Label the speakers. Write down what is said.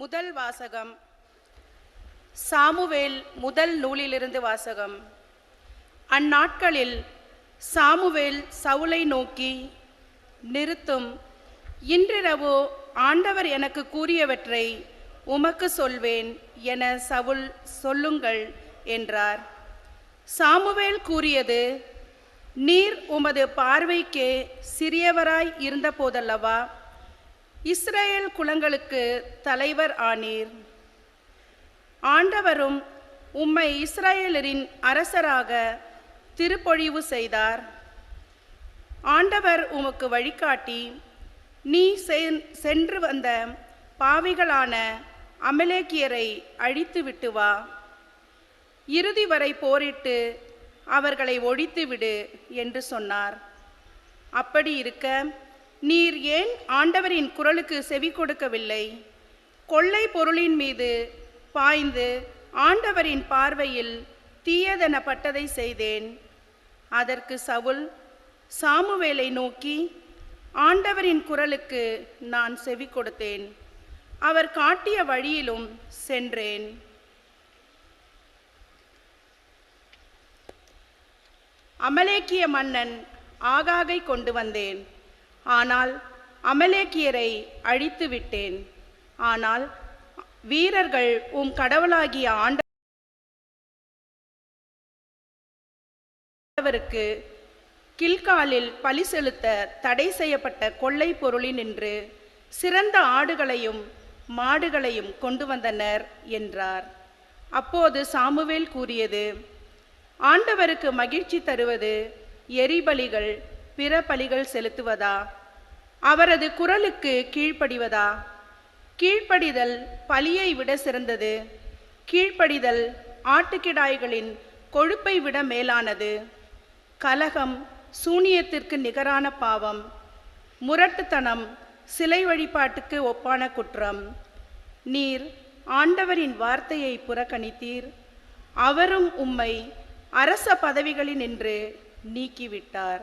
Speaker 1: முதல் வாசகம். சாமுவேல் முதல் நூலிலிருந்து வாசகம். அந்நாட்களில் சாமுவேல் சவுலை நோக்கி நிறுத்தும். இன்றிரவு ஆண்டவர் எனக்கு கூறியவற்றை உமக்கு சொல்வேன் என சவுல் சொல்லுங்கள் என்றார். சாமுவேல் கூறியது நீர் உமது பார்வைக்கே சிறியவராய் இருந்தபோதல்லவா? இஸ்ரேல் குலங்களுக்கு தலைவர் ஆனீர். ஆண்டவரும் உம்மை இஸ்ரேலரின் அரசராக திருப்பொழிவு செய்தார். ஆண்டவர் உமக்கு வழிகாட்டி நீ சென்- சென்று வந்த பாவிகளான அமலேக்கியரை அழித்து விட்டு வா. இறுதி வரை போரிட்டு அவர்களை ஒழித்து விடு என்று சொன்னார். அப்படி இருக்க நீர் ஏன் ஆண்டவரின் குரலுக்கு செவி கொடுக்கவில்லை? கொள்ளை பொருளின் மீது பாய்ந்து ஆண்டவரின் பார்வையில் தீயதெனப்பட்டதை செய்தேன். அதற்கு சவுல் சாமுவேலை நோக்கி ஆண்டவரின் குரலுக்கு நான் செவி கொடுத்தேன். அவர் காட்டிய வழியிலும் சென்றேன். அமலேக்கிய மன்னன் ஆகாகை கொண்டு வந்தேன். ஆனால் அமலேக்கியரை அழித்து விட்டேன் ஆனால் வீரர்கள் உம் கடவுளாகிய ஆண்டவருக்கு கில்காலில் பலி செலுத்த தடை செய்யப்பட்ட கொள்ளை பொருளினின்று சிறந்த ஆடுகளையும் மாடுகளையும் கொண்டு வந்தனர் என்றார். அப்போது சாமுவேல் கூறியது ஆண்டவருக்கு மகிழ்ச்சி தருவது எரிபலிகள் பிற பலிகள் செலுத்துவதா? அவரது குரலுக்கு கீழ்ப்படிவதா? கீழ்ப்படிதல் பலியை விட சிறந்தது. கீழ்ப்படிதல் ஆட்டுக்கிடாய்களின் கொழுப்பை விட மேலானது. கலகம் சூனியத்திற்கு நிகரான பாவம். முரட்டுத்தனம் சிலை வழிபாட்டுக்கு ஒப்பான குற்றம். நீர் ஆண்டவரின் வார்த்தையை புறக்கணித்தீர். அவரும் உம்மை அரச பதவிகளினின்று நீக்கிவிட்டார்.